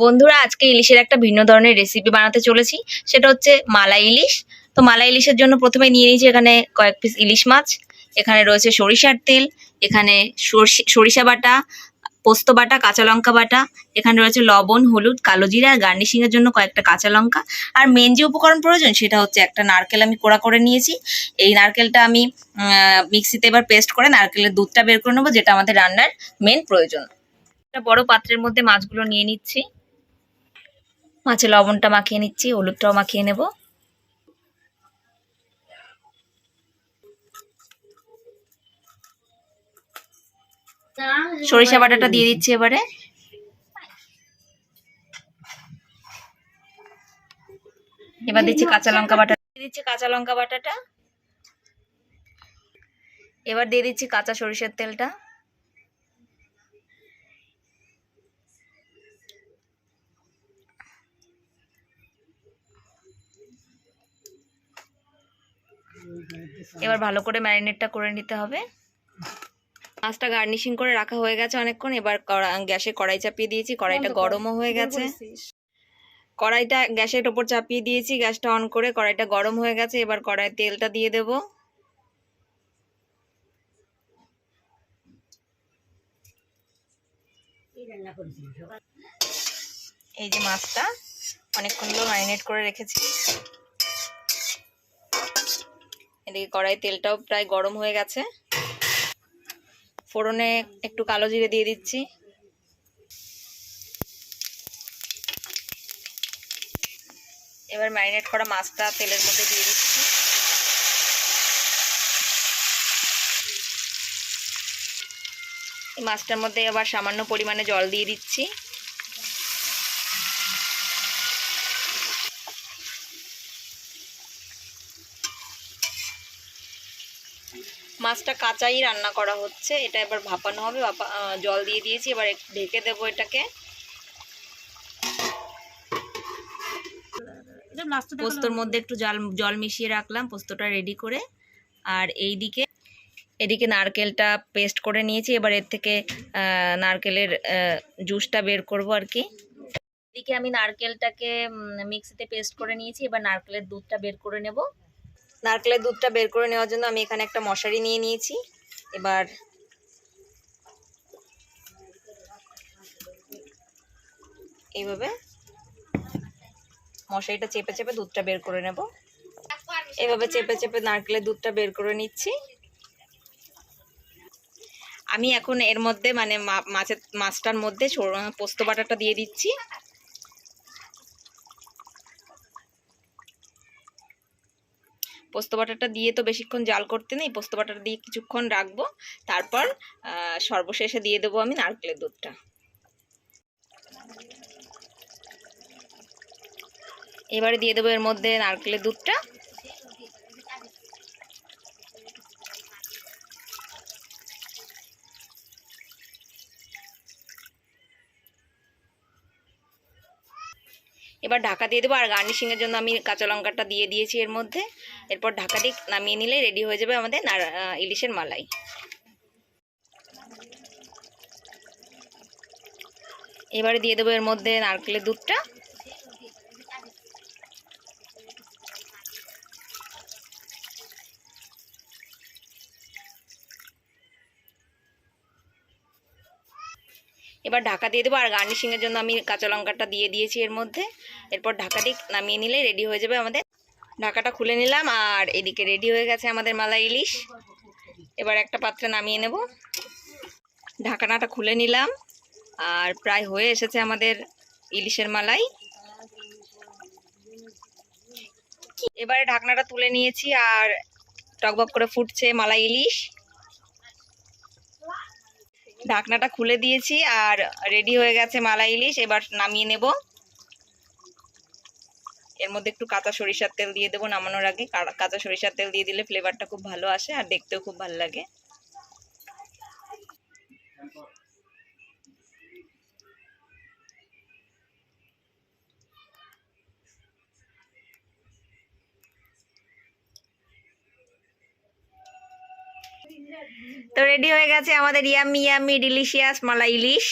বন্ধুরা, আজকে ইলিশের একটা ভিন্ন ধরনের রেসিপি বানাতে চলেছি। সেটা হচ্ছে মালাই ইলিশ। তো মালাই ইলিশের জন্য প্রথমে নিয়ে নিয়েছি এখানে কয়েক পিস ইলিশ মাছ। এখানে রয়েছে সরিষার তেল, এখানে সরষে- বাটা, পোস্ত বাটা, কাঁচা লঙ্কা বাটা, এখানে রয়েছে লবণ, হলুদ, কালো জিরা, আর গার্নিশিং এর জন্য কয়েকটা কাঁচা লঙ্কা। আর মেন যে উপকরণ প্রয়োজন সেটা হচ্ছে একটা নারকেল আমি কোড়া করে নিয়েছি। এই নারকেলটা আমি মিক্সিতে এবার পেস্ট করে নারকেলের দুধটা বের করে নেব, যেটা আমাদের রান্নার মেন প্রয়োজন। একটা বড় পাত্রের মধ্যে মাছগুলো নিয়ে নিচ্ছি। মাছে লবণটা মাখিয়ে নিচ্ছি, হলুদটাও মাখিয়ে নেব। সরিষা বাটাটা দিয়ে দিচ্ছি এবারে। এবার দিচ্ছি কাঁচা লঙ্কা বাটা। দিয়ে দিচ্ছি কাঁচা লঙ্কা বাটাটা। এবার দিয়ে দিচ্ছি কাঁচা সরিষার তেলটা। এবার ভালো করে ম্যারিনেটটা করে নিতে হবে। মাছটা গার্নিশিং করে রাখা হয়ে গেছে অনেকক্ষণ। এবার গ্যাসে কড়াই চাপিয়ে দিয়েছি। কড়াইটা গরমও হয়ে গেছে। কড়াইটা গ্যাসের ওপর চাপিয়ে দিয়েছি। গ্যাসটা অন করে কড়াইটা গরম হয়ে গেছে। এবার কড়াই তেলটা দিয়ে দেব। এই যে মাছটা অনেকক্ষণ হলো ম্যারিনেট করে রেখেছি। এদিকে কড়াই তেলটাও প্রায় গরম হয়ে গেছে। ফোড়নে একটু কালো জিরে দিয়ে দিচ্ছি। এবার ম্যারিনেট করা মাছটা তেলের মধ্যে দিয়ে দিচ্ছি। মাছটার মধ্যে আবার সামান্য পরিমাণে জল দিয়ে দিচ্ছি। মাছটা কাঁচাই রান্না করা হচ্ছে। এটা এবার ভাপানো হবে। ভাপা জল দিয়ে দিয়েছি। এবার ঢেকে দেবো এটাকে। পোস্তর মধ্যে একটু জল জল মিশিয়ে রাখলাম পোস্তটা রেডি করে। আর এই দিকে এদিকে নারকেলটা পেস্ট করে নিয়েছি। এবার এর থেকে নারকেলের জুসটা বের করব আর কি। এদিকে আমি নারকেলটাকে মিক্সিতে পেস্ট করে নিয়েছি। এবার নারকেলের দুধটা বের করে নেব। নারকেলের দুধটা বের করে নেওয়ার জন্য আমি এখানে একটা মশারি নিয়ে নিয়েছি। এবার এইভাবে মশারিটা চেপে চেপে দুধটা বের করে নেব। এভাবে চেপে চেপে নারকেলের দুধটা বের করে নিচ্ছি। আমি এখন এর মধ্যে মানে মাছের, মাছটার মধ্যে পোস্ত বাটাটা দিয়ে দিচ্ছি। পোস্ত বাটাটা দিয়ে তো বেশিক্ষণ জাল করতে নেই, পোস্ত বাটাটা দিয়ে কিছুক্ষণ রাখব। তারপর সর্বশেষে দিয়ে দেবো আমি নারকেলের দুধটা। এবারে দিয়ে দেবো এর মধ্যে নারকেলের দুধটা। এবার ঢাকা দিয়ে দেবো আর গার্নিশিংয়ের জন্য আমি কাঁচা লঙ্কাটা দিয়ে দিয়েছি এর মধ্যে। এরপর ঢাকা দিয়ে নামিয়ে নিলে রেডি হয়ে যাবে আমাদের ইলিশের মালাই। এবারে দিয়ে দেবো এর মধ্যে নারকেলের দুধটা। এবার ঢাকা দিয়ে দেবো। আর গার্নিশিংয়ের জন্য আমি কাঁচা লঙ্কাটা দিয়ে দিয়েছি এর মধ্যে। এরপর ঢাকা দিয়ে নামিয়ে নিলে রেডি হয়ে যাবে আমাদের। ঢাকাটা খুলে নিলাম আর এদিকে রেডি হয়ে গেছে আমাদের মালাই ইলিশ। এবার একটা পাত্রে নামিয়ে নেব। ঢাকনাটা খুলে নিলাম। আর প্রায় হয়ে এসেছে আমাদের ইলিশের মালাই। এবারে ঢাকনাটা তুলে নিয়েছি আর টকবক করে ফুটছে মালাই ইলিশ। ঢাকনাটা খুলে দিয়েছি আর রেডি হয়ে গেছে মালা ইলিশ। এবার নামিয়ে নেব। এর মধ্যে একটু কাঁচা সরিষার তেল দিয়ে দেবো নামানোর আগে। কাঁচা সরিষার তেল দিয়ে দিলে ফ্লেভারটা খুব ভালো আসে আর দেখতেও খুব ভালো লাগে। তো রেডি হয়ে গেছে আমাদের ইয়ামি ইয়ামি ডিলিশিয়াস মালা ইলিশ।